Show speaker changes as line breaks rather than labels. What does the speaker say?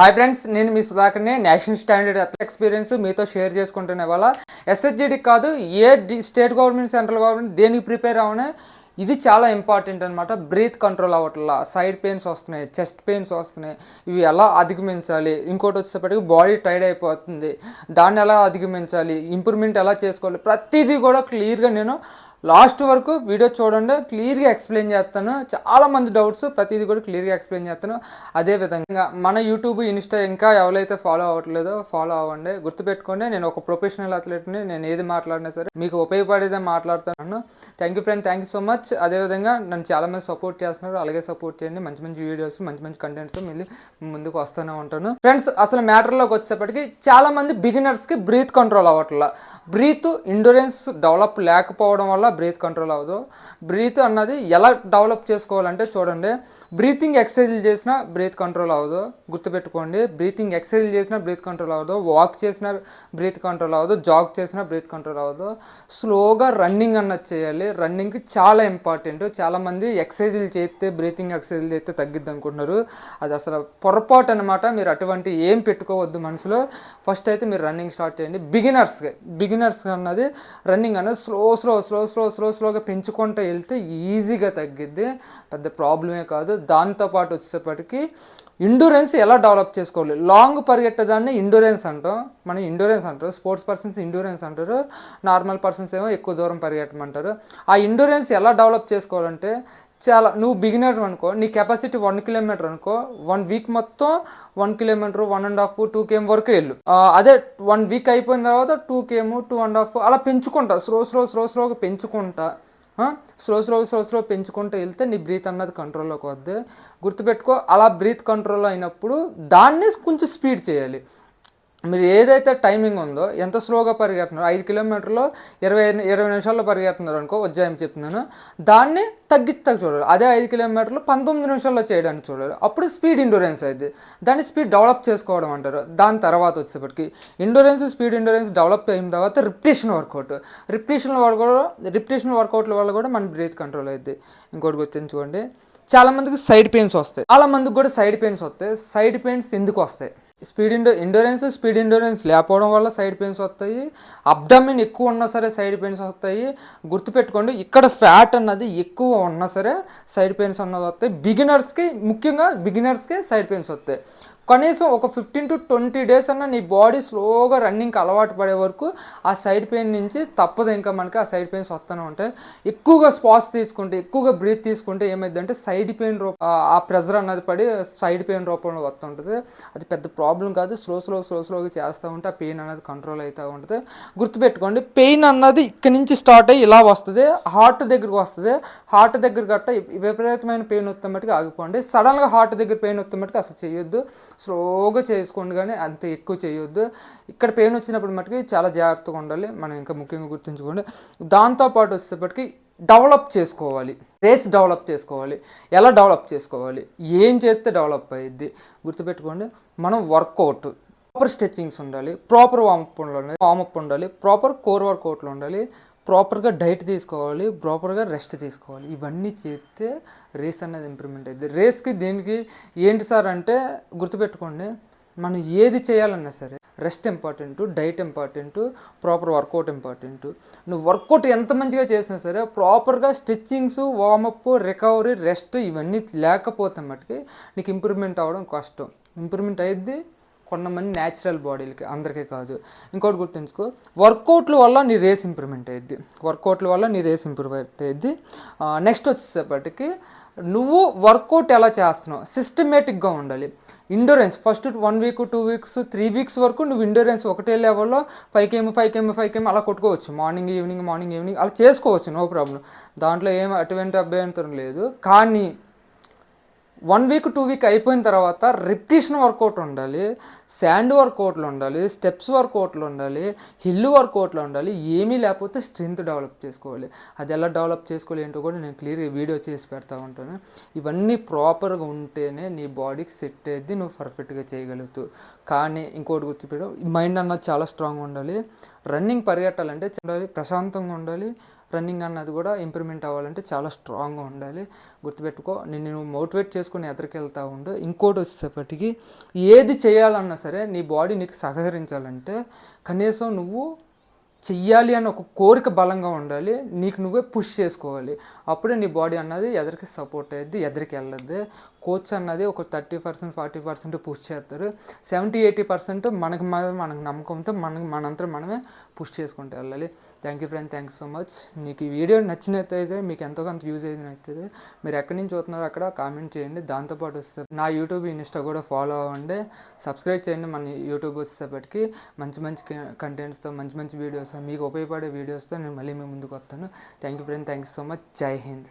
Hi friends నేను మీ సుధాకర్నే నేషనల్ స్టాండర్డ్ ఎక్స్పీరియన్స్ మీతో షేర్ చేసుకుంటున్న వాళ్ళ ఎస్హెచ్జిడి కాదు ఏ స్టేట్ గవర్నమెంట్ సెంట్రల్ గవర్నమెంట్ దేనికి ప్రిపేర్ అవనే ఇది చాలా ఇంపార్టెంట్ అనమాట బ్రీత్ కంట్రోల్ అవ్వట్లా. సైడ్ పెయిన్స్ వస్తున్నాయి చెస్ట్ పెయిన్స్ వస్తున్నాయి. ఇవి ఎలా అధిగమించాలి? ఇంకోటి వచ్చేటప్పటికి బాడీ టైర్డ్ అయిపోతుంది. దాన్ని ఎలా అధిగమించాలి? ఇంప్రూవ్మెంట్ ఎలా చేసుకోవాలి? ప్రతిదీ కూడా క్లియర్గా నేను లాస్ట్ వరకు వీడియో చూడండి క్లియర్గా ఎక్స్ప్లెయిన్ చేస్తాను. చాలామంది డౌట్స్ ప్రతిదీ కూడా క్లియర్గా ఎక్స్ప్లెయిన్ చేస్తాను. అదే విధంగా మన యూట్యూబ్ ఇన్స్టా ఇంకా ఎవరైతే ఫాలో అవ్వట్లేదో ఫాలో అవ్వండి. గుర్తుపెట్టుకోండి నేను ఒక ప్రొఫెషనల్ అథ్లెట్ని నేను ఏది మాట్లాడినా సరే మీకు ఉపయోగపడేదే మాట్లాడుతున్నాను. Thank you friend thank you so much అదేవిధంగా నన్ను చాలా మంది సపోర్ట్ చేస్తున్నారు. అలాగే సపోర్ట్ చేయండి. మంచి మంచి వీడియోస్ మంచి మంచి కంటెంట్స్ మళ్ళీ ముందుకు వస్తూనే ఉంటాను. ఫ్రెండ్స్ అసలు మ్యాటర్లోకి వచ్చేప్పటికి చాలా మంది బిగినర్స్కి బ్రీత్ కంట్రోల్ అవ్వట్లా. బ్రీత్ ఇండూరెన్స్ డెవలప్ లేకపోవడం వల్ల బ్రీత్ కంట్రోల్ అవ్వదు. బ్రీత్ అన్నది ఎలా డెవలప్ చేసుకోవాలంటే చూడండి బ్రీతింగ్ ఎక్సర్సైజ్ చేసినా బ్రీత్ కంట్రోల్ అవ్వదు. గుర్తుపెట్టుకోండి బ్రీతింగ్ ఎక్సర్సైజ్ చేసినా బ్రీత్ కంట్రోల్ అవ్వదు. వాక్ చేసినా బ్రీత్ కంట్రోల్ అవ్వదు. జాగ్ చేసినా బ్రీత్ కంట్రోల్ అవ్వదు. స్లోగా రన్నింగ్ అన్నది చేయాలి. రన్నింగ్కి చాలా ఇంపార్టెంట్. చాలామంది ఎక్సర్సైజులు చేస్తే బ్రీతింగ్ ఎక్సర్సైజులు చేస్తే తగ్గిద్ది అనుకుంటున్నారు. అది అసలు పొరపాటు అనమాట మీరు అటువంటి ఏం పెట్టుకోవద్దు మనసులో. ఫస్ట్ అయితే మీరు రన్నింగ్ స్టార్ట్ చేయండి. బిగినర్స్కి బిగినర్స్ అన్నది రన్నింగ్ అనేది slow slow slow slow slow స్లోగా పెంచుకుంటూ వెళ్తే ఈజీగా తగ్గిద్ది. పెద్ద ప్రాబ్లమే కాదు. దాంతోపాటు వచ్చేటప్పటికి ఇండూరెన్స్ ఎలా డెవలప్ చేసుకోవాలి? లాంగ్ పరిగెట్టేదాన్ని ఇండూరెన్స్ అంటాం. మనం ఇండూరెన్స్ అంటారు. స్పోర్ట్స్ పర్సన్స్ ఇండూరెన్స్ అంటారు. నార్మల్ పర్సన్స్ ఏమో ఎక్కువ దూరం పరిగెట్టమంటారు. ఆ ఇండూరెన్స్ ఎలా డెవలప్ చేసుకోవాలంటే చాలా నువ్వు బిగినర్ అనుకో నీ కెపాసిటీ వన్ కిలోమీటర్ అనుకో వన్ వీక్ మొత్తం one kilometre one and half two KM వరకు వెళ్ళు. అదే వన్ వీక్ అయిపోయిన తర్వాత two KM two and half అలా పెంచుకుంటా స్లో స్లో స్లో స్లోగా పెంచుకుంటా. స్లో స్లో స్లో స్లో పెంచుకుంటూ వెళ్తే నీ బ్రీత్ అన్నది కంట్రోల్లోకి వద్దు. గుర్తుపెట్టుకో అలా బ్రీత్ కంట్రోల్ అయినప్పుడు దాన్ని కొంచెం స్పీడ్ చేయాలి. మీరు ఏదైతే టైమింగ్ ఉందో ఎంత స్లోగా పరిగెత్తున్నారో ఐదు కిలోమీటర్లో ఇరవై ఇరవై నిమిషాల్లో పరిగెత్తున్నారు అనుకో ఉజ్జాయం చెప్తున్నాను. దాన్ని తగ్గిస్తా చూడాలి. అదే ఐదు కిలోమీటర్లు పంతొమ్మిది నిమిషాల్లో చేయడానికి చూడాలి. అప్పుడు స్పీడ్ ఇండూరెన్స్ అయింది దాన్ని స్పీడ్ డెవలప్ చేసుకోవడం అంటారు. దాని తర్వాత వచ్చేప్పటికి ఇండూరెన్స్ స్పీడ్ ఇండూరెన్స్ డెవలప్ అయిన తర్వాత repetition workout repetition workout repetition వర్కౌట్ల వల్ల కూడా మన బ్రీత్ కంట్రోల్ అయింది ఇంకోటి గుర్తుంచుకోండి. చాలా మందికి సైడ్ పెయిన్స్ వస్తాయి. చాలా మందికి కూడా సైడ్ పెయిన్స్ వస్తాయి. సైడ్ పెయిన్స్ ఎందుకు వస్తాయి? Speed endo endurance speed endurance లేకపోవడం వల్ల సైడ్ పెయిన్స్ వస్తాయి. అబ్డమిన్ ఎక్కువ ఉన్నా సరే సైడ్ పెయిన్స్ వస్తాయి. గుర్తుపెట్టుకోండి ఇక్కడ ఫ్యాట్ అన్నది ఎక్కువ ఉన్నా సరే సైడ్ పెయిన్స్ అన్నది వస్తాయి. బిగినర్స్కి ముఖ్యంగా బిగినర్స్కి సైడ్ పెయిన్స్ వస్తాయి. కనీసం ఒక ఫిఫ్టీన్ టు ట్వంటీ డేస్ అన్న నీ బాడీ స్లోగా రన్నింగ్కి అలవాటు పడే వరకు ఆ సైడ్ పెయిన్ నుంచి తప్పదు ఇంకా మనకి ఆ సైడ్ పెయిన్స్ వస్తూనే ఉంటాయి. ఎక్కువగా శ్వాస తీసుకుంటే ఎక్కువగా బ్రీత్ తీసుకుంటే ఏమైందంటే సైడ్ పెయిన్ రూప ఆ- ప్రెజర్ అన్నది పడి సైడ్ పెయిన్ రూపంలో వస్తుంటుంది. అది పెద్ద ప్రాబ్లం కాదు. స్లో స్లో స్లో స్లోగా చేస్తూ ఉంటే ఆ పెయిన్ అనేది కంట్రోల్ అవుతూ ఉంటుంది. గుర్తుపెట్టుకోండి పెయిన్ అన్నది ఇక్కడ నుంచి స్టార్ట్ అయ్యి ఇలా వస్తుంది. హార్ట్ దగ్గరకు వస్తుంది. హార్ట్ దగ్గర గట్ట విపరీతమైన పెయిన్ వస్తే మట్టుకు ఆగిపోండి సడన్గా హార్ట్ దగ్గర పెయిన్ వస్తే మట్టుకు అసలు చేయొద్దు. స్లోగా చేసుకోండి కానీ అంత ఎక్కువ చేయొద్దు. ఇక్కడ పెయిన్ వచ్చినప్పుడు మట్టుకు చాలా జాగ్రత్తగా ఉండాలి. మనం ఇంకా ముఖ్యంగా గుర్తుంచుకోండి. దాంతోపాటు వచ్చేటప్పటికి డెవలప్ చేసుకోవాలి. రేస్ డెవలప్ చేసుకోవాలి. ఎలా డెవలప్ చేసుకోవాలి? ఏం చేస్తే డెవలప్ అయ్యిద్ది గుర్తుపెట్టుకోండి. మనం వర్కౌట్ ప్రాపర్ స్ట్రెచ్చింగ్స్ ఉండాలి. ప్రాపర్ వామప్ ఉండాలి. వామప్ ఉండాలి. ప్రాపర్ కోర్ వర్కౌట్లు ఉండాలి. ప్రాపర్గా డైట్ తీసుకోవాలి ప్రాపర్గా రెస్ట్ తీసుకోవాలి. ఇవన్నీ చేస్తే రేస్ అనేది ఇంప్రూవ్మెంట్ అయింది రేస్కి దీనికి ఏంటి సార్ అంటే గుర్తుపెట్టుకోండి మనం ఏది చేయాలన్నా సరే rest important diet important proper workout important. నువ్వు వర్కౌట్ ఎంత మంచిగా చేసినా సరే ప్రాపర్గా స్టిచ్చింగ్స్ వార్మప్ రికవరీ రెస్ట్ ఇవన్నీ లేకపోతే మటుకి నీకు ఇంప్రూవ్మెంట్ అవ్వడం కష్టం. ఇంప్రూవ్మెంట్ అయ్యిద్ది కొంతమంది న్యాచురల్ బాడీలకి అందరికీ కాదు. ఇంకోటి గుర్తుంచుకో వర్కౌట్ల వల్ల నీ రేస్ ఇంప్రూవ్మెంట్ అయ్యిద్ది వర్కౌట్ల వల్ల నీ రేస్ ఇంప్రూవ్మెంట్ అయ్యిద్ది నెక్స్ట్ వచ్చేసేపటికి నువ్వు వర్కౌట్ ఎలా చేస్తున్నావు? సిస్టమేటిక్గా ఉండాలి. Endurance first one week two weeks three weeks వరకు నువ్వు ఇండోరెన్స్ ఒకటే లెవెల్లో five KM five KM five KM అలా కొట్టుకోవచ్చు. మార్నింగ్ ఈవినింగ్ మార్నింగ్ ఈవినింగ్ అలా చేసుకోవచ్చు నో ప్రాబ్లం దాంట్లో ఏం అటువంటి అభ్యంతరం లేదు. కానీ వన్ వీక్ టూ వీక్ అయిపోయిన తర్వాత రిపిటేషన్ వర్కౌట్ ఉండాలి శాండ్ వర్కౌట్లు ఉండాలి స్టెప్స్ వర్కౌట్లు ఉండాలి హిల్ వర్కౌట్లు ఉండాలి ఏమీ లేకపోతే స్ట్రెంత్ డెవలప్ చేసుకోవాలి. అది ఎలా డెవలప్ చేసుకోవాలి ఏంటో కూడా నేను క్లియర్గా వీడియో చేసి పెడతా ఉంటాను. ఇవన్నీ ప్రాపర్గా ఉంటేనే నీ బాడీకి సెట్ అయ్యేది నువ్వు పర్ఫెక్ట్గా చేయగలుగుతావు. కానీ ఇంకోటి గుర్తుపెట్టు మైండ్ అన్నది చాలా స్ట్రాంగ్ ఉండాలి. రన్నింగ్ పరిగెట్టాలంటే ఉండాలి ప్రశాంతంగా ఉండాలి. రన్నింగ్ అన్నది కూడా ఇంప్రూవ్మెంట్ అవ్వాలంటే చాలా స్ట్రాంగ్గా ఉండాలి. గుర్తుపెట్టుకో నేను నువ్వు మోటివేట్ చేసుకుని ఎదురుకెళ్తా ఉండు. ఇంకోటి వచ్చేటప్పటికి ఏది చేయాలన్నా సరే నీ బాడీ నీకు సహకరించాలంటే కనీసం నువ్వు చెయ్యాలి అని ఒక కోరిక బలంగా ఉండాలి. నీకు నువ్వే పుష్ చేసుకోవాలి. అప్పుడే నీ బాడీ అన్నది ఎదరికి సపోర్ట్ అయ్యిద్ది ఎదరికి వెళ్ళద్ది. కోచ్ అన్నది ఒక thirty percent forty percent push చేస్తారు. సెవెంటీ ఎయిటీ పర్సెంట్ మనకి మనకు నమ్మకంతో మనకు మనంతా మనమే పుష్ చేసుకుంటూ వెళ్ళాలి. Thank you friend thank so much మీకు ఈ వీడియో నచ్చినట్టయితే మీకు ఎంతో కొంత యూజ్ అయినట్టయితే మీరు ఎక్కడి నుంచి చూస్తున్నారో అక్కడ కామెంట్ చేయండి. దాంతోపాటు వస్తే నా యూట్యూబ్ ఇన్స్టా కూడా ఫాలో అవ్వండి. సబ్స్క్రైబ్ చేయండి మన యూట్యూబ్ వచ్చేసరికి మంచి మంచి కంటెంట్స్తో మంచి మంచి వీడియోస్ మీకు ఉపయోగపడే వీడియోస్తో నేను మళ్ళీ మీ ముందుకు వస్తాను. Thank you friend thank you so much జై హింద్.